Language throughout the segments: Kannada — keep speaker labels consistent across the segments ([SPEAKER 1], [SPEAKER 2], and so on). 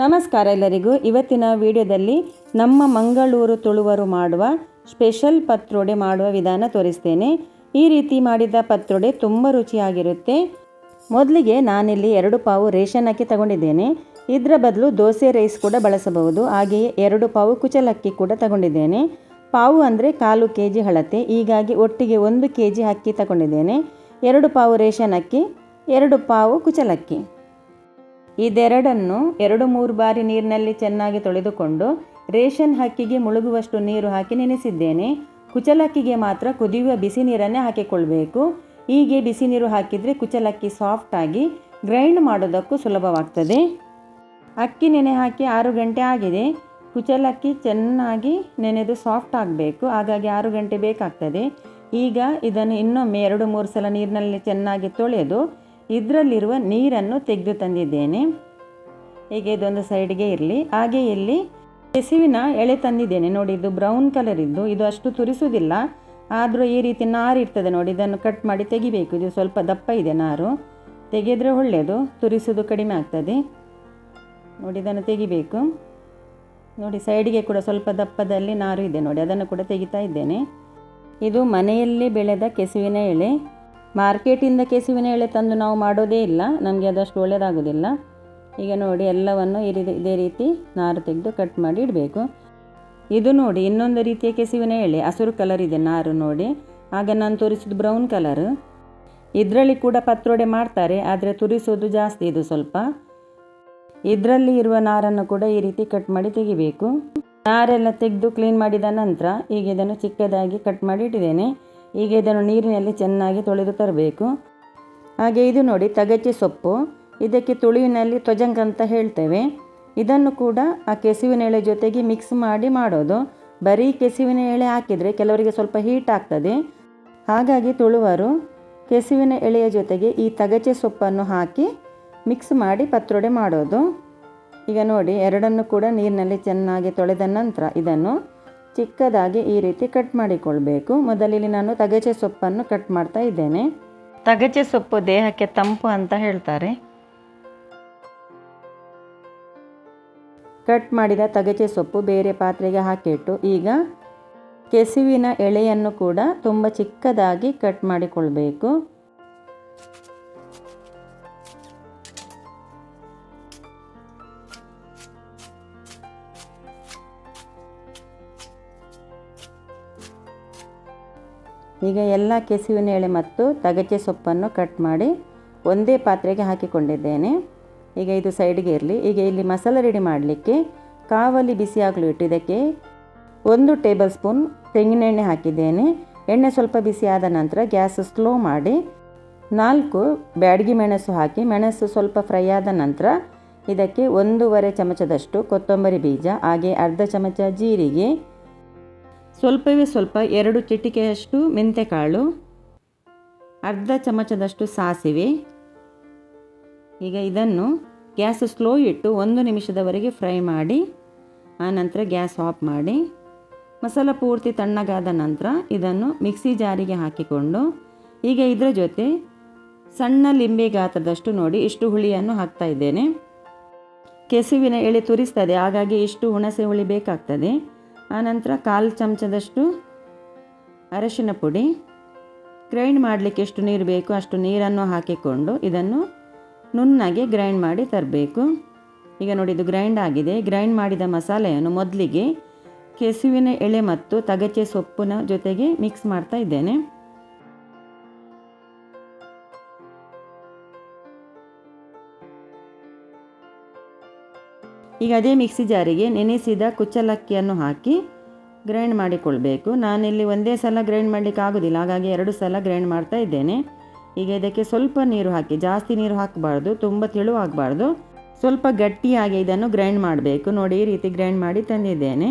[SPEAKER 1] ನಮಸ್ಕಾರ ಎಲ್ಲರಿಗೂ. ಇವತ್ತಿನ ವಿಡಿಯೋದಲ್ಲಿ ನಮ್ಮ ಮಂಗಳೂರು ತುಳುವರು ಮಾಡುವ ಸ್ಪೆಷಲ್ ಪತ್ರೊಡೆ ಮಾಡುವ ವಿಧಾನ ತೋರಿಸ್ತೇನೆ. ಈ ರೀತಿ ಮಾಡಿದ ಪತ್ರೊಡೆ ತುಂಬ ರುಚಿಯಾಗಿರುತ್ತೆ. ಮೊದಲಿಗೆ ನಾನಿಲ್ಲಿ ಎರಡು ಪಾವು ರೇಷನ್ ಅಕ್ಕಿ ತಗೊಂಡಿದ್ದೇನೆ. ಇದರ ಬದಲು ದೋಸೆ ರೈಸ್ ಕೂಡ ಬಳಸಬಹುದು. ಹಾಗೆಯೇ ಎರಡು ಪಾವು ಕುಚಲಕ್ಕಿ ಕೂಡ ತಗೊಂಡಿದ್ದೇನೆ. ಪಾವು ಅಂದರೆ ಕಾಲು ಕೆ ಜಿ ಹಳತೆ ಹೀಗಾಗಿ ಒಟ್ಟಿಗೆ ಒಂದು ಕೆ ಜಿ ಅಕ್ಕಿ ತಗೊಂಡಿದ್ದೇನೆ. ಎರಡು ಪಾವು ರೇಷನ್ ಅಕ್ಕಿ, ಎರಡು ಪಾವು ಕುಚಲಕ್ಕಿ ಇದೆರಡನ್ನು ಎರಡು ಮೂರು ಬಾರಿ ನೀರಿನಲ್ಲಿ ಚೆನ್ನಾಗಿ ತೊಳೆದುಕೊಂಡು ರೇಷನ್ ಹಕ್ಕಿಗೆ ಮುಳುಗುವಷ್ಟು ನೀರು ಹಾಕಿ ನೆನೆಸಿದ್ದೇನೆ. ಕುಚಲಕ್ಕಿಗೆ ಮಾತ್ರ ಕುದಿಯುವ ಬಿಸಿ ನೀರನ್ನೇ ಹಾಕಿಕೊಳ್ಬೇಕು. ಹೀಗೆ ಬಿಸಿ ನೀರು ಹಾಕಿದರೆ ಕುಚಲಕ್ಕಿ ಸಾಫ್ಟಾಗಿ ಗ್ರೈಂಡ್ ಮಾಡೋದಕ್ಕೂ ಸುಲಭವಾಗ್ತದೆ. ಅಕ್ಕಿ ನೆನೆ ಹಾಕಿ ಆರು ಗಂಟೆ ಆಗಿದೆ. ಕುಚಲಕ್ಕಿ ಚೆನ್ನಾಗಿ ನೆನೆದು ಸಾಫ್ಟ್ ಆಗಬೇಕು. ಹಾಗಾಗಿ ಆರು ಗಂಟೆ ಬೇಕಾಗ್ತದೆ. ಈಗ ಇದನ್ನು ಇನ್ನೊಮ್ಮೆ ಎರಡು ಮೂರು ಸಲ ನೀರಿನಲ್ಲಿ ಚೆನ್ನಾಗಿ ತೊಳೆದು ಇದರಲ್ಲಿರುವ ನೀರನ್ನು ತೆಗೆದು ತಂದಿದ್ದೇನೆ. ಹೀಗೆ ಇದೊಂದು ಸೈಡ್ಗೆ ಇರಲಿ. ಹಾಗೆ ಇಲ್ಲಿ ಕೆಸುವಿನ ಎಳೆ ತಂದಿದ್ದೇನೆ. ನೋಡಿ, ಇದು ಬ್ರೌನ್ ಕಲರ್ ಇದ್ದು ಇದು ಅಷ್ಟು ತುರಿಸುವುದಿಲ್ಲ. ಆದರೂ ಈ ರೀತಿ ನಾರು ಇರ್ತದೆ ನೋಡಿ, ಇದನ್ನು ಕಟ್ ಮಾಡಿ ತೆಗಿಬೇಕು. ಇದು ಸ್ವಲ್ಪ ದಪ್ಪ ಇದೆ ನಾರು. ತೆಗೆದರೆ ಒಳ್ಳೆಯದು ತುರಿಸೋದು ಕಡಿಮೆ ಆಗ್ತದೆ. ನೋಡಿ, ಇದನ್ನು ತೆಗಿಬೇಕು. ನೋಡಿ, ಸೈಡಿಗೆ ಕೂಡ ಸ್ವಲ್ಪ ದಪ್ಪದಲ್ಲಿ ನಾರು ಇದೆ ನೋಡಿ, ಅದನ್ನು ಕೂಡ ತೆಗಿತಾ ಇದ್ದೇನೆ. ಇದು ಮನೆಯಲ್ಲಿ ಬೆಳೆದ ಕೆಸುವಿನ ಎಳೆ. ಮಾರ್ಕೆಟಿಂದ ಕೆಸುವಿನ ಎಳೆ ತಂದು ನಾವು ಮಾಡೋದೇ ಇಲ್ಲ. ನಮಗೆ ಅದಷ್ಟು ಒಳ್ಳೆಯದಾಗೋದಿಲ್ಲ ಈಗ ನೋಡಿ, ಎಲ್ಲವನ್ನು ರೀತಿ, ಇದೇ ರೀತಿ ನಾರು ತೆಗೆದು ಕಟ್ ಮಾಡಿ ಇಡಬೇಕು. ಇದು ನೋಡಿ, ಇನ್ನೊಂದು ರೀತಿಯ ಕೆಸುವಿನ ಎಳೆ, ಹಸಿರು ಕಲರ್ ಇದೆ ನಾರು ನೋಡಿ. ಆಗ ನಾನು ತುರಿಸಿದ್ದು ಬ್ರೌನ್ ಕಲರ್ ಇದರಲ್ಲಿ ಕೂಡ ಪತ್ರೊಡೆ ಮಾಡ್ತಾರೆ, ಆದರೆ ತುರಿಸೋದು ಜಾಸ್ತಿ ಇದು ಸ್ವಲ್ಪ. ಇದರಲ್ಲಿ ಇರುವ ನಾರನ್ನು ಕೂಡ ಈ ರೀತಿ ಕಟ್ ಮಾಡಿ ತೆಗಿಬೇಕು. ನಾರೆಲ್ಲ ತೆಗೆದು ಕ್ಲೀನ್ ಮಾಡಿದ ನಂತರ ಈಗ ಇದನ್ನು ಚಿಕ್ಕದಾಗಿ ಕಟ್ ಮಾಡಿ ಇಟ್ಟಿದ್ದೇನೆ. ಈಗ ಇದನ್ನು ನೀರಿನಲ್ಲಿ ಚೆನ್ನಾಗಿ ತೊಳೆದು ತರಬೇಕು. ಹಾಗೆ ಇದು ನೋಡಿ, ತಗಚಿ ಸೊಪ್ಪು. ಇದಕ್ಕೆ ತುಳುವಿನಲ್ಲಿ ತ್ವಜಂಗ ಅಂತ ಹೇಳ್ತೇವೆ. ಇದನ್ನು ಕೂಡ ಆ ಕೆಸುವಿನ ಎಳೆ ಜೊತೆಗೆ ಮಿಕ್ಸ್ ಮಾಡಿ ಮಾಡೋದು. ಬರೀ ಕೆಸುವಿನ ಎಳೆ ಹಾಕಿದರೆ ಕೆಲವರಿಗೆ ಸ್ವಲ್ಪ ಹೀಟ್ ಆಗ್ತದೆ. ಹಾಗಾಗಿ ತುಳುವರು ಕೆಸುವಿನ ಎಳೆಯ ಜೊತೆಗೆ ಈ ತಗಚೆ ಸೊಪ್ಪನ್ನು ಹಾಕಿ ಮಿಕ್ಸ್ ಮಾಡಿ ಪತ್ರೊಡೆ ಮಾಡೋದು. ಈಗ ನೋಡಿ, ಎರಡನ್ನು ಕೂಡ ನೀರಿನಲ್ಲಿ ಚೆನ್ನಾಗಿ ತೊಳೆದ ನಂತರ ಇದನ್ನು ಚಿಕ್ಕದಾಗಿ ಈ ರೀತಿ ಕಟ್ ಮಾಡಿಕೊಳ್ಬೇಕು. ಮೊದಲಿಲ್ಲಿ ನಾನು ತಗಚೆ ಸೊಪ್ಪನ್ನು ಕಟ್ ಮಾಡ್ತಾ ಇದ್ದೇನೆ. ತಗಚೆ ಸೊಪ್ಪು ದೇಹಕ್ಕೆ ತಂಪು ಅಂತ ಹೇಳ್ತಾರೆ. ಕಟ್ ಮಾಡಿದ ತಗಚೆ ಸೊಪ್ಪು ಬೇರೆ ಪಾತ್ರೆಗೆ ಹಾಕಿಟ್ಟು ಈಗ ಕೆಸುವಿನ ಎಳೆಯನ್ನು ಕೂಡ ತುಂಬ ಚಿಕ್ಕದಾಗಿ ಕಟ್ ಮಾಡಿಕೊಳ್ಬೇಕು. ಈಗ ಎಲ್ಲ ಕೆಸುವಿನ ಎಳೆ ಮತ್ತು ತಗಚೆ ಸೊಪ್ಪನ್ನು ಕಟ್ ಮಾಡಿ ಒಂದೇ ಪಾತ್ರೆಗೆ ಹಾಕಿಕೊಂಡಿದ್ದೇನೆ. ಈಗ ಇದು ಸೈಡ್ಗೆ ಇರಲಿ. ಈಗ ಇಲ್ಲಿ ಮಸಾಲೆ ರೆಡಿ ಮಾಡಲಿಕ್ಕೆ ಕಾವಲಿ ಬಿಸಿಯಾಗಲು ಇಟ್ಟಿದ್ದಕ್ಕೆ ಒಂದು ಟೇಬಲ್ ಸ್ಪೂನ್ ತೆಂಗಿನೆಣ್ಣೆ ಹಾಕಿದ್ದೇನೆ. ಎಣ್ಣೆ ಸ್ವಲ್ಪ ಬಿಸಿ ನಂತರ ಗ್ಯಾಸ್ ಸ್ಲೋ ಮಾಡಿ ನಾಲ್ಕು ಬ್ಯಾಡಗಿ ಮೆಣಸು ಹಾಕಿ, ಮೆಣಸು ಸ್ವಲ್ಪ ಫ್ರೈ ಆದ ನಂತರ ಇದಕ್ಕೆ ಒಂದೂವರೆ ಚಮಚದಷ್ಟು ಕೊತ್ತಂಬರಿ ಬೀಜ, ಹಾಗೆ ಅರ್ಧ ಚಮಚ ಜೀರಿಗೆ ಸ್ವಲ್ಪವೇ ಸ್ವಲ್ಪ, ಎರಡು ಚಿಟಿಕೆಯಷ್ಟು ಮೆಂತೆಕಾಳು, ಅರ್ಧ ಚಮಚದಷ್ಟು ಸಾಸಿವೆ. ಈಗ ಇದನ್ನು ಗ್ಯಾಸ್ ಸ್ಲೋ ಇಟ್ಟು ಒಂದು ನಿಮಿಷದವರೆಗೆ ಫ್ರೈ ಮಾಡಿ ಆನಂತರ ಗ್ಯಾಸ್ ಆಫ್ ಮಾಡಿ. ಮಸಾಲ ಪೂರ್ತಿ ತಣ್ಣಗಾದ ನಂತರ ಇದನ್ನು ಮಿಕ್ಸಿ ಜಾರಿಗೆ ಹಾಕಿಕೊಂಡು, ಈಗ ಇದರ ಜೊತೆ ಸಣ್ಣ ಲಿಂಬೆ ಗಾತ್ರದಷ್ಟು ನೋಡಿ ಇಷ್ಟು ಹುಳಿಯನ್ನು ಹಾಕ್ತಾ ಇದ್ದೇನೆ. ಕೆಸುವಿನ ಎಳೆ ತುರಿಸ್ತದೆ, ಹಾಗಾಗಿ ಇಷ್ಟು ಹುಣಸೆ ಹುಳಿ ಬೇಕಾಗ್ತದೆ. ಆನಂತರ ಕಾಲು ಚಮಚದಷ್ಟು ಅರಶಿನ ಪುಡಿ. ಗ್ರೈಂಡ್ ಮಾಡಲಿಕ್ಕೆ ಎಷ್ಟು ನೀರು ಬೇಕು ಅಷ್ಟು ನೀರನ್ನು ಹಾಕಿಕೊಂಡು ಇದನ್ನು ನುಣ್ಣಗೆ ಗ್ರೈಂಡ್ ಮಾಡಿ ತರಬೇಕು. ಈಗ ನೋಡಿ ಇದು ಗ್ರೈಂಡ್ ಆಗಿದೆ. ಗ್ರೈಂಡ್ ಮಾಡಿದ ಮಸಾಲೆಯನ್ನು ಮೊದಲಿಗೆ ಕೆಸುವಿನ ಎಳೆ ಮತ್ತು ತಗಚೆ ಸೊಪ್ಪಿನ ಜೊತೆಗೆ ಮಿಕ್ಸ್ ಮಾಡ್ತಾ ಇದ್ದೇನೆ. ಈಗ ಅದೇ ಮಿಕ್ಸಿ ಜಾರಿಗೆ ನೆನೆಸಿದ ಕುಚ್ಚಲಕ್ಕಿಯನ್ನು ಹಾಕಿ ಗ್ರೈಂಡ್ ಮಾಡಿಕೊಳ್ಬೇಕು. ನಾನಿಲ್ಲಿ ಒಂದೇ ಸಲ ಗ್ರೈಂಡ್ ಮಾಡಲಿಕ್ಕೆ ಆಗೋದಿಲ್ಲ, ಹಾಗಾಗಿ ಎರಡು ಸಲ ಗ್ರೈಂಡ್ ಮಾಡ್ತಾ ಇದ್ದೇನೆ. ಈಗ ಇದಕ್ಕೆ ಸ್ವಲ್ಪ ನೀರು ಹಾಕಿ, ಜಾಸ್ತಿ ನೀರು ಹಾಕಬಾರ್ದು, ತುಂಬ ತೆಳುವಾಗಬಾರ್ದು ಸ್ವಲ್ಪ ಗಟ್ಟಿಯಾಗಿ ಇದನ್ನು ಗ್ರೈಂಡ್ ಮಾಡಬೇಕು. ನೋಡಿ, ಈ ರೀತಿ ಗ್ರೈಂಡ್ ಮಾಡಿ ತಂದಿದ್ದೇನೆ.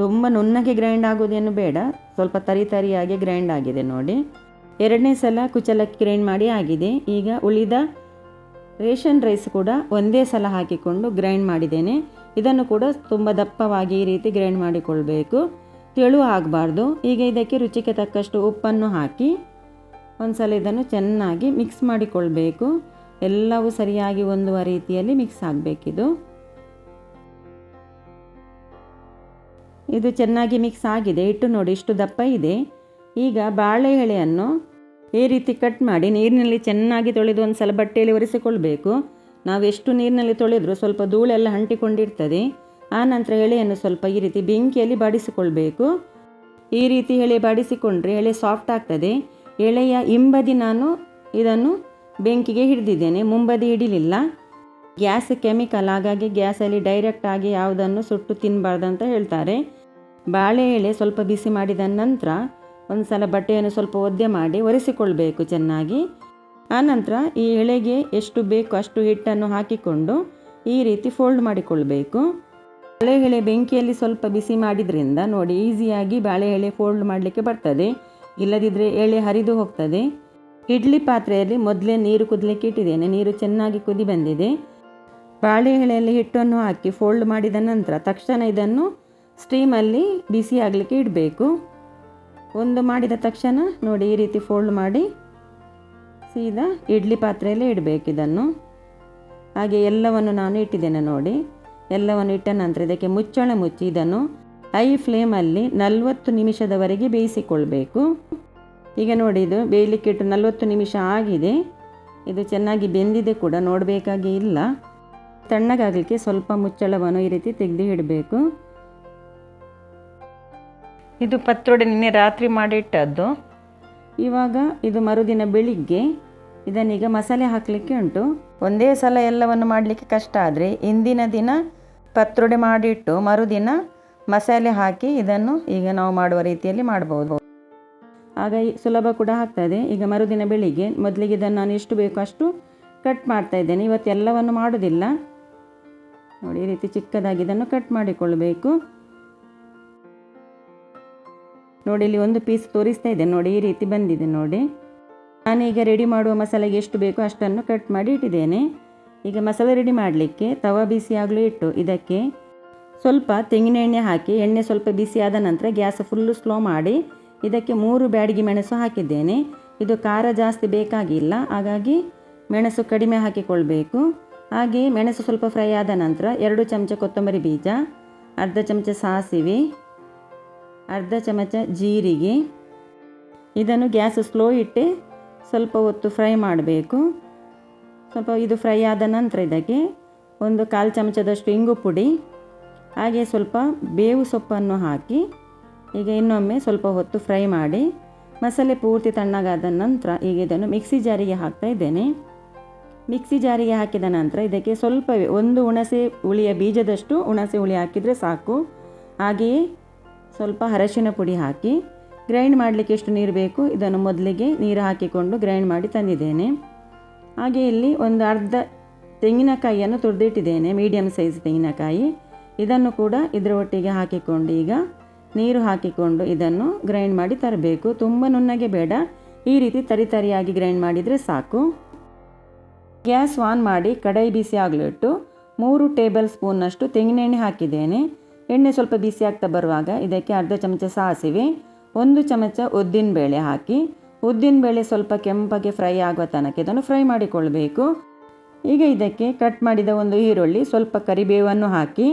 [SPEAKER 1] ತುಂಬ ನುಣ್ಣಗೆ ಗ್ರೈಂಡ್ ಆಗೋದೇನು ಬೇಡ, ಸ್ವಲ್ಪ ತರಿ ತರಿಯಾಗಿ ಗ್ರೈಂಡ್ ಆಗಿದೆ ನೋಡಿ. ಎರಡನೇ ಸಲ ಕುಚ್ಚಲಕ್ಕಿ ಗ್ರೈಂಡ್ ಮಾಡಿ ಆಗಿದೆ. ಈಗ ಉಳಿದ ರೇಷನ್ ರೈಸ್ ಕೂಡ ಒಂದೇ ಸಲ ಹಾಕಿಕೊಂಡು ಗ್ರೈಂಡ್ ಮಾಡಿದ್ದೇನೆ. ಇದನ್ನು ಕೂಡ ತುಂಬ ದಪ್ಪವಾಗಿ ಈ ರೀತಿ ಗ್ರೈಂಡ್ ಮಾಡಿಕೊಳ್ಬೇಕು. ತೆಳು ಆಗಬಾರ್ದು. ಈಗ ಇದಕ್ಕೆ ರುಚಿಗೆ ತಕ್ಕಷ್ಟು ಉಪ್ಪನ್ನು ಹಾಕಿ ಒಂದು ಸಲ ಇದನ್ನು ಚೆನ್ನಾಗಿ ಮಿಕ್ಸ್ ಮಾಡಿಕೊಳ್ಬೇಕು. ಎಲ್ಲವೂ ಸರಿಯಾಗಿ ಹೊಂದುವ ರೀತಿಯಲ್ಲಿ ಮಿಕ್ಸ್ ಆಗಬೇಕಿದು. ಇದು ಚೆನ್ನಾಗಿ ಮಿಕ್ಸ್ ಆಗಿದೆ. ಇಟ್ಟು ನೋಡಿ, ಇಷ್ಟು ದಪ್ಪ ಇದೆ. ಈಗ ಬಾಳೆ ಎಳೆಯನ್ನು ಈ ರೀತಿ ಕಟ್ ಮಾಡಿ ನೀರಿನಲ್ಲಿ ಚೆನ್ನಾಗಿ ತೊಳೆದು ಒಂದು ಸಲ ಬಟ್ಟೆಯಲ್ಲಿ ಒರೆಸಿಕೊಳ್ಬೇಕು. ನಾವು ಎಷ್ಟು ನೀರಿನಲ್ಲಿ ತೊಳೆದರೂ ಸ್ವಲ್ಪ ಧೂಳೆಲ್ಲ ಅಂಟಿಕೊಂಡಿರ್ತದೆ. ಆ ನಂತರ ಎಳೆಯನ್ನು ಸ್ವಲ್ಪ ಈ ರೀತಿ ಬೆಂಕಿಯಲ್ಲಿ ಬಾಡಿಸಿಕೊಳ್ಬೇಕು. ಈ ರೀತಿ ಎಳೆ ಬಾಡಿಸಿಕೊಂಡ್ರೆ ಎಳೆ ಸಾಫ್ಟ್ ಆಗ್ತದೆ. ಎಳೆಯ ಹಿಂಬದಿ ನಾನು ಇದನ್ನು ಬೆಂಕಿಗೆ ಹಿಡಿದಿದ್ದೇನೆ. ಮುಂಬದಿ ಹಿಡಿಲಿಲ್ಲ. ಗ್ಯಾಸ್ ಕೆಮಿಕಲ್ ಹಾಗಾಗಿ ಗ್ಯಾಸಲ್ಲಿ ಡೈರೆಕ್ಟ್ ಆಗಿ ಯಾವುದನ್ನು ಸುಟ್ಟು ತಿನ್ನಬಾರ್ದು ಅಂತ ಹೇಳ್ತಾರೆ. ಬಾಳೆ ಎಳೆ ಸ್ವಲ್ಪ ಬಿಸಿ ಮಾಡಿದ ನಂತರ ಒಂದು ಸಲ ಬಟ್ಟೆಯನ್ನು ಸ್ವಲ್ಪ ಒದ್ದೆ ಮಾಡಿ ಒರೆಸಿಕೊಳ್ಬೇಕು ಚೆನ್ನಾಗಿ. ಆನಂತರ ಈ ಎಳೆಗೆ ಎಷ್ಟು ಬೇಕು ಅಷ್ಟು ಹಿಟ್ಟನ್ನು ಹಾಕಿಕೊಂಡು ಈ ರೀತಿ ಫೋಲ್ಡ್ ಮಾಡಿಕೊಳ್ಬೇಕು. ಎಳೆ ಬೆಂಕಿಯಲ್ಲಿ ಸ್ವಲ್ಪ ಬಿಸಿ ಮಾಡಿದ್ರಿಂದ ನೋಡಿ ಈಸಿಯಾಗಿ ಎಳೆ ಫೋಲ್ಡ್ ಮಾಡಲಿಕ್ಕೆ ಬರ್ತದೆ. ಇಲ್ಲದಿದ್ದರೆ ಎಳೆ ಹರಿದು ಹೋಗ್ತದೆ. ಇಡ್ಲಿ ಪಾತ್ರೆಯಲ್ಲಿ ಮೊದಲೇ ನೀರು ಕುದಲಿಕ್ಕೆ ಇಟ್ಟಿದ್ದೇನೆ. ನೀರು ಚೆನ್ನಾಗಿ ಕುದಿ ಬಂದಿದೆ. ಬಾಳೆ ಎಳೆಯಲ್ಲಿ ಹಿಟ್ಟನ್ನು ಹಾಕಿ ಫೋಲ್ಡ್ ಮಾಡಿದ ನಂತರ ತಕ್ಷಣ ಇದನ್ನು ಸ್ಟೀಮಲ್ಲಿ ಬಿಸಿ ಆಗಲಿಕ್ಕೆ ಇಡಬೇಕು. ಒಂದು ಮಾಡಿದ ತಕ್ಷಣ ನೋಡಿ ಈ ರೀತಿ ಫೋಲ್ಡ್ ಮಾಡಿ ಸೀದಾ ಇಡ್ಲಿ ಪಾತ್ರೆಯಲ್ಲೇ ಇಡಬೇಕು ಇದನ್ನು. ಹಾಗೆ ಎಲ್ಲವನ್ನು ನಾನು ಇಟ್ಟಿದ್ದೇನೆ ನೋಡಿ. ಎಲ್ಲವನ್ನು ಇಟ್ಟ ನಂತರ ಇದಕ್ಕೆ ಮುಚ್ಚಳ ಮುಚ್ಚಿ ಇದನ್ನು ಹೈ ಫ್ಲೇಮಲ್ಲಿ ನಲವತ್ತು ನಿಮಿಷದವರೆಗೆ ಬೇಯಿಸಿಕೊಳ್ಬೇಕು. ಈಗ ನೋಡಿ ಇದು ಬೇಯಲಿಕ್ಕೆ ಇಟ್ಟು ನಲವತ್ತು ನಿಮಿಷ ಆಗಿದೆ. ಇದು ಚೆನ್ನಾಗಿ ಬೆಂದಿದೆ ಕೂಡ, ನೋಡಬೇಕಾಗಿ ಇಲ್ಲ. ತಣ್ಣಗಾಗಲಿಕ್ಕೆ ಸ್ವಲ್ಪ ಮುಚ್ಚಳವನ್ನು ಈ ರೀತಿ ತೆಗೆದು ಇಡಬೇಕು. ಇದು ಪತ್ರೊಡೆ ನಿನ್ನೆ ರಾತ್ರಿ ಮಾಡಿಟ್ಟದ್ದು. ಇವಾಗ ಇದು ಮರುದಿನ ಬೆಳಿಗ್ಗೆ ಇದನ್ನೀಗ ಮಸಾಲೆ ಹಾಕಲಿಕ್ಕೆ ಉಂಟು. ಒಂದೇ ಸಲ ಎಲ್ಲವನ್ನು ಮಾಡಲಿಕ್ಕೆ ಕಷ್ಟ ಆದರೆ ಇಂದಿನ ದಿನ ಪತ್ರೊಡೆ ಮಾಡಿಟ್ಟು ಮರುದಿನ ಮಸಾಲೆ ಹಾಕಿ ಇದನ್ನು ಈಗ ನಾವು ಮಾಡುವ ರೀತಿಯಲ್ಲಿ ಮಾಡಬಹುದು ಆಗ ಸುಲಭ ಕೂಡ ಆಗ್ತದೆ ಈಗ ಮರುದಿನ ಬೆಳಿಗ್ಗೆ ಮೊದಲಿಗೆ ಇದನ್ನು ನಾನು ಎಷ್ಟು ಬೇಕೋ ಅಷ್ಟು ಕಟ್ ಮಾಡ್ತಾ ಇದ್ದೇನೆ. ಇವತ್ತು ಎಲ್ಲವನ್ನು ಮಾಡೋದಿಲ್ಲ. ನೋಡಿ, ಈ ರೀತಿ ಚಿಕ್ಕದಾಗಿ ಇದನ್ನು ಕಟ್ ಮಾಡಿಕೊಳ್ಬೇಕು ನೋಡಿ, ಇಲ್ಲಿ ಒಂದು ಪೀಸ್ ತೋರಿಸ್ತಾ ಇದೆ. ನೋಡಿ, ಈ ರೀತಿ ಬಂದಿದೆ ನೋಡಿ. ನಾನೀಗ ರೆಡಿ ಮಾಡುವ ಮಸಾಲೆಗೆ ಎಷ್ಟು ಬೇಕೋ ಅಷ್ಟನ್ನು ಕಟ್ ಮಾಡಿ ಇಟ್ಟಿದ್ದೇನೆ. ಈಗ ಮಸಾಲೆ ರೆಡಿ ಮಾಡಲಿಕ್ಕೆ ತವ ಬಿಸಿ ಆಗಲೂ ಇಟ್ಟು ಇದಕ್ಕೆ ಸ್ವಲ್ಪ ತೆಂಗಿನ ಎಣ್ಣೆ ಹಾಕಿ, ಎಣ್ಣೆ ಸ್ವಲ್ಪ ಬಿಸಿ ಆದ ನಂತರ ಗ್ಯಾಸ್ ಫುಲ್ಲು ಸ್ಲೋ ಮಾಡಿ ಇದಕ್ಕೆ ಮೂರು ಬ್ಯಾಡಿಗೆ ಮೆಣಸು ಹಾಕಿದ್ದೇನೆ. ಇದು ಖಾರ ಜಾಸ್ತಿ ಬೇಕಾಗಿಲ್ಲ, ಹಾಗಾಗಿ ಮೆಣಸು ಕಡಿಮೆ ಹಾಕಿಕೊಳ್ಬೇಕು. ಹಾಗೆ ಮೆಣಸು ಸ್ವಲ್ಪ ಫ್ರೈ ಆದ ನಂತರ ಎರಡು ಚಮಚ ಕೊತ್ತಂಬರಿ ಬೀಜ, ಅರ್ಧ ಚಮಚ ಸಾಸಿವೆ ಅರ್ಧ ಚಮಚ ಜೀರಿಗೆ. ಇದನ್ನು ಗ್ಯಾಸ್ ಸ್ಲೋ ಇಟ್ಟು ಸ್ವಲ್ಪ ಹೊತ್ತು ಫ್ರೈ ಮಾಡಬೇಕು. ಸ್ವಲ್ಪ ಇದು ಫ್ರೈ ಆದ ನಂತರ ಇದಕ್ಕೆ ಒಂದು ಕಾಲು ಚಮಚದಷ್ಟು ಇಂಗು ಪುಡಿ, ಹಾಗೆ ಸ್ವಲ್ಪ ಬೇವು ಸೊಪ್ಪನ್ನು ಹಾಕಿ ಈಗ ಇನ್ನೊಮ್ಮೆ ಸ್ವಲ್ಪ ಹೊತ್ತು ಫ್ರೈ ಮಾಡಿ ಮಸಾಲೆ ಪೂರ್ತಿ ತಣ್ಣಗಾದ ನಂತರ ಈಗ ಇದನ್ನು ಮಿಕ್ಸಿ ಜಾರಿಗೆ ಹಾಕ್ತಾ ಇದ್ದೇನೆ. ಮಿಕ್ಸಿ ಜಾರಿಗೆ ಹಾಕಿದ ನಂತರ ಇದಕ್ಕೆ ಸ್ವಲ್ಪವೇ ಒಂದು ಹುಣಸೆ ಹುಳಿಯ ಬೀಜದಷ್ಟು ಹುಣಸೆ ಹುಳಿ ಹಾಕಿದರೆ ಸಾಕು. ಹಾಗೆಯೇ ಸ್ವಲ್ಪ ಅರಶಿನ ಪುಡಿ ಹಾಕಿ ಗ್ರೈಂಡ್ ಮಾಡಲಿಕ್ಕೆ ಎಷ್ಟು ನೀರು ಬೇಕು ಇದನ್ನು ಮೊದಲಿಗೆ ನೀರು ಹಾಕಿಕೊಂಡು ಗ್ರೈಂಡ್ ಮಾಡಿ ತಂದಿದ್ದೇನೆ. ಹಾಗೆ ಇಲ್ಲಿ ಒಂದು ಅರ್ಧ ತೆಂಗಿನಕಾಯಿಯನ್ನು ತುರಿದಿಟ್ಟಿದ್ದೇನೆ ಮೀಡಿಯಮ್ ಸೈಜ್ ತೆಂಗಿನಕಾಯಿ. ಇದನ್ನು ಕೂಡ ಇದರ ಒಟ್ಟಿಗೆ ಹಾಕಿಕೊಂಡು ಈಗ ನೀರು ಹಾಕಿಕೊಂಡು ಇದನ್ನು ಗ್ರೈಂಡ್ ಮಾಡಿ ತರಬೇಕು. ತುಂಬ ನುಣ್ಣಗೆ ಬೇಡ, ಈ ರೀತಿ ತರಿ ತರಿಯಾಗಿ ಗ್ರೈಂಡ್ ಮಾಡಿದರೆ ಸಾಕು. ಗ್ಯಾಸ್ ಆನ್ ಮಾಡಿ ಕಡಾಯಿ ಬಿಸಿ ಆಗಲಿಟ್ಟು ಮೂರು ಟೇಬಲ್ ಸ್ಪೂನ್ನಷ್ಟು ತೆಂಗಿನೆಣ್ಣೆ ಹಾಕಿದ್ದೇನೆ. ಎಣ್ಣೆ ಸ್ವಲ್ಪ ಬಿಸಿ ಆಗ್ತಾ ಬರುವಾಗ ಇದಕ್ಕೆ ಅರ್ಧ ಚಮಚ ಸಾಸಿವೆ, ಒಂದು ಚಮಚ ಉದ್ದಿನಬೇಳೆ ಹಾಕಿ ಉದ್ದಿನಬೇಳೆ ಸ್ವಲ್ಪ ಕೆಂಪಗೆ ಫ್ರೈ ಆಗುವ ತನಕ ಇದನ್ನು ಫ್ರೈ ಮಾಡಿಕೊಳ್ಬೇಕು. ಈಗ ಇದಕ್ಕೆ ಕಟ್ ಮಾಡಿದ ಒಂದು ಈರುಳ್ಳಿ, ಸ್ವಲ್ಪ ಕರಿಬೇವನ್ನು ಹಾಕಿ,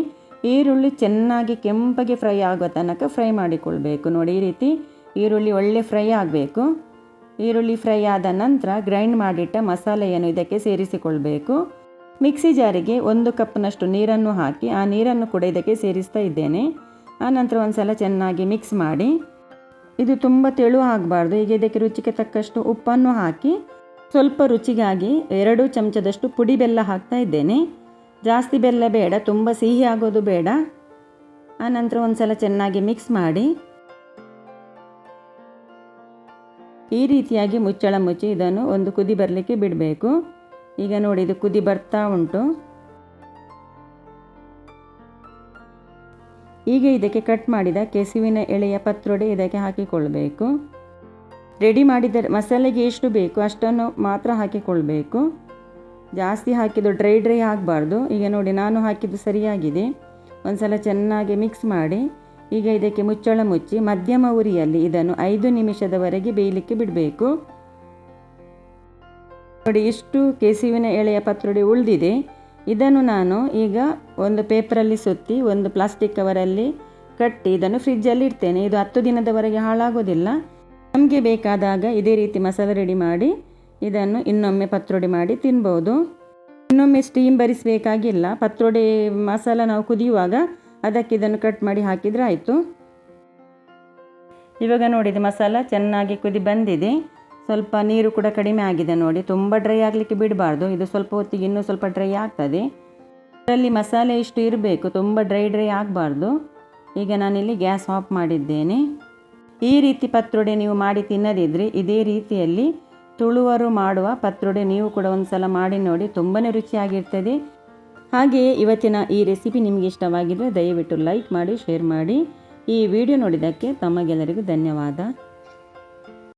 [SPEAKER 1] ಈರುಳ್ಳಿ ಚೆನ್ನಾಗಿ ಕೆಂಪಗೆ ಫ್ರೈ ಆಗುವ ತನಕ ಫ್ರೈ ಮಾಡಿಕೊಳ್ಬೇಕು. ನೋಡಿ, ಈ ರೀತಿ ಈರುಳ್ಳಿ ಒಳ್ಳೆ ಫ್ರೈ ಆಗಬೇಕು. ಈರುಳ್ಳಿ ಫ್ರೈ ಆದ ನಂತರ ಗ್ರೈಂಡ್ ಮಾಡಿಟ್ಟ ಮಸಾಲೆಯನ್ನು ಇದಕ್ಕೆ ಸೇರಿಸಿಕೊಳ್ಬೇಕು. ಮಿಕ್ಸಿ ಜಾರಿಗೆ ಒಂದು ಕಪ್ನಷ್ಟು ನೀರನ್ನು ಹಾಕಿ ಆ ನೀರನ್ನು ಕೂಡ ಇದಕ್ಕೆ ಸೇರಿಸ್ತಾ ಇದ್ದೇನೆ. ಆನಂತರ ಒಂದು ಸಲ ಚೆನ್ನಾಗಿ ಮಿಕ್ಸ್ ಮಾಡಿ ಇದು ತುಂಬ ತೆಳು ಆಗಬಾರ್ದು. ಈಗ ಇದಕ್ಕೆ ರುಚಿಗೆ ತಕ್ಕಷ್ಟು ಉಪ್ಪನ್ನು ಹಾಕಿ ಸ್ವಲ್ಪ ರುಚಿಗಾಗಿ ಎರಡು ಚಮಚದಷ್ಟು ಪುಡಿ ಬೆಲ್ಲ ಹಾಕ್ತಾ ಇದ್ದೇನೆ. ಜಾಸ್ತಿ ಬೆಲ್ಲ ಬೇಡ, ತುಂಬ ಸಿಹಿ ಆಗೋದು ಬೇಡ. ಆನಂತರ ಒಂದು ಸಲ ಚೆನ್ನಾಗಿ ಮಿಕ್ಸ್ ಮಾಡಿ ಈ ರೀತಿಯಾಗಿ ಮುಚ್ಚಳ ಮುಚ್ಚಿ ಇದನ್ನು ಒಂದು ಕುದಿ ಬರಲಿಕ್ಕೆ ಬಿಡಬೇಕು. ಈಗ ನೋಡಿ, ಇದು ಕುದಿ ಬರ್ತಾ ಉಂಟು. ಈಗ ಇದಕ್ಕೆ ಕಟ್ ಮಾಡಿದ ಕೆಸುವಿನ ಎಳೆಯ ಪತ್ರೊಡೆ ಇದಕ್ಕೆ ಹಾಕಿಕೊಳ್ಬೇಕು. ರೆಡಿ ಮಾಡಿದ ಮಸಾಲೆಗೆ ಎಷ್ಟು ಬೇಕು ಅಷ್ಟನ್ನು ಮಾತ್ರ ಹಾಕಿಕೊಳ್ಬೇಕು. ಜಾಸ್ತಿ ಹಾಕಿದ್ದು ಡ್ರೈ ಡ್ರೈ ಆಗಬಾರ್ದು. ಈಗ ನೋಡಿ, ನಾನು ಹಾಕಿದ್ದು ಸರಿಯಾಗಿದೆ. ಒಂದು ಸಲ ಚೆನ್ನಾಗಿ ಮಿಕ್ಸ್ ಮಾಡಿ, ಈಗ ಇದಕ್ಕೆ ಮುಚ್ಚಳ ಮುಚ್ಚಿ ಮಧ್ಯಮ ಉರಿಯಲ್ಲಿ ಇದನ್ನು ಐದು ನಿಮಿಷದವರೆಗೆ ಬೇಯಲಿಕ್ಕೆ ಬಿಡಬೇಕು. ನೋಡಿ ಇಷ್ಟು ಕೆಸುವಿನ ಎಳೆಯ ಪತ್ರೊಡೆ ಉಳಿದಿದೆ. ಇದನ್ನು ನಾನು ಈಗ ಒಂದು ಪೇಪರಲ್ಲಿ ಸುತ್ತಿ, ಒಂದು ಪ್ಲಾಸ್ಟಿಕ್ ಕವರಲ್ಲಿ ಕಟ್ಟಿ, ಇದನ್ನು ಫ್ರಿಜ್ಜಲ್ಲಿ ಇಡ್ತೇನೆ. ಇದು ಹತ್ತು ದಿನದವರೆಗೆ ಹಾಳಾಗೋದಿಲ್ಲ. ನಮಗೆ ಬೇಕಾದಾಗ ಇದೇ ರೀತಿ ಮಸಾಲೆ ರೆಡಿ ಮಾಡಿ, ಇದನ್ನು ಇನ್ನೊಮ್ಮೆ ಪತ್ರೊಡೆ ಮಾಡಿ ತಿನ್ಬೋದು. ಇನ್ನೊಮ್ಮೆ ಸ್ಟೀಮ್ ಬರಿಸಬೇಕಾಗಿಲ್ಲ. ಪತ್ರೊಡೆ ಮಸಾಲ ನಾವು ಕುದಿಯುವಾಗ ಅದಕ್ಕೆ ಇದನ್ನು ಕಟ್ ಮಾಡಿ ಹಾಕಿದರೆ ಆಯಿತು. ಇವಾಗ ನೋಡಿದ ಮಸಾಲ ಚೆನ್ನಾಗಿ ಕುದಿ ಬಂದಿದೆ. ಸ್ವಲ್ಪ ನೀರು ಕೂಡ ಕಡಿಮೆ ಆಗಿದೆ ನೋಡಿ. ತುಂಬ ಡ್ರೈ ಆಗಲಿಕ್ಕೆ ಬಿಡಬಾರ್ದು. ಇದು ಸ್ವಲ್ಪ ಹೊತ್ತಿಗೆ ಇನ್ನೂ ಸ್ವಲ್ಪ ಡ್ರೈ ಆಗ್ತದೆ. ಇದರಲ್ಲಿ ಮಸಾಲೆ ಇಷ್ಟು ಇರಬೇಕು. ತುಂಬ ಡ್ರೈ ಡ್ರೈ ಆಗಬಾರ್ದು. ಈಗ ನಾನಿಲ್ಲಿ ಗ್ಯಾಸ್ ಆಫ್ ಮಾಡಿದ್ದೇನೆ. ಈ ರೀತಿ ಪತ್ರೊಡೆ ನೀವು ಮಾಡಿ ತಿನ್ನದಿದ್ದರೆ ಇದೇ ರೀತಿಯಲ್ಲಿ ತುಳುವರು ಮಾಡುವ ಪತ್ರೊಡೆ ನೀವು ಕೂಡ ಒಂದು ಸಲ ಮಾಡಿ ನೋಡಿ. ತುಂಬಾ ರುಚಿಯಾಗಿರ್ತದೆ. ಹಾಗೆಯೇ ಇವತ್ತಿನ ಈ ರೆಸಿಪಿ ನಿಮಗೆ ಇಷ್ಟವಾಗಿದ್ದರೆ ದಯವಿಟ್ಟು ಲೈಕ್ ಮಾಡಿ ಶೇರ್ ಮಾಡಿ. ಈ ವಿಡಿಯೋ ನೋಡಿದ್ದಕ್ಕೆ ತಮಗೆಲ್ಲರಿಗೂ ಧನ್ಯವಾದ.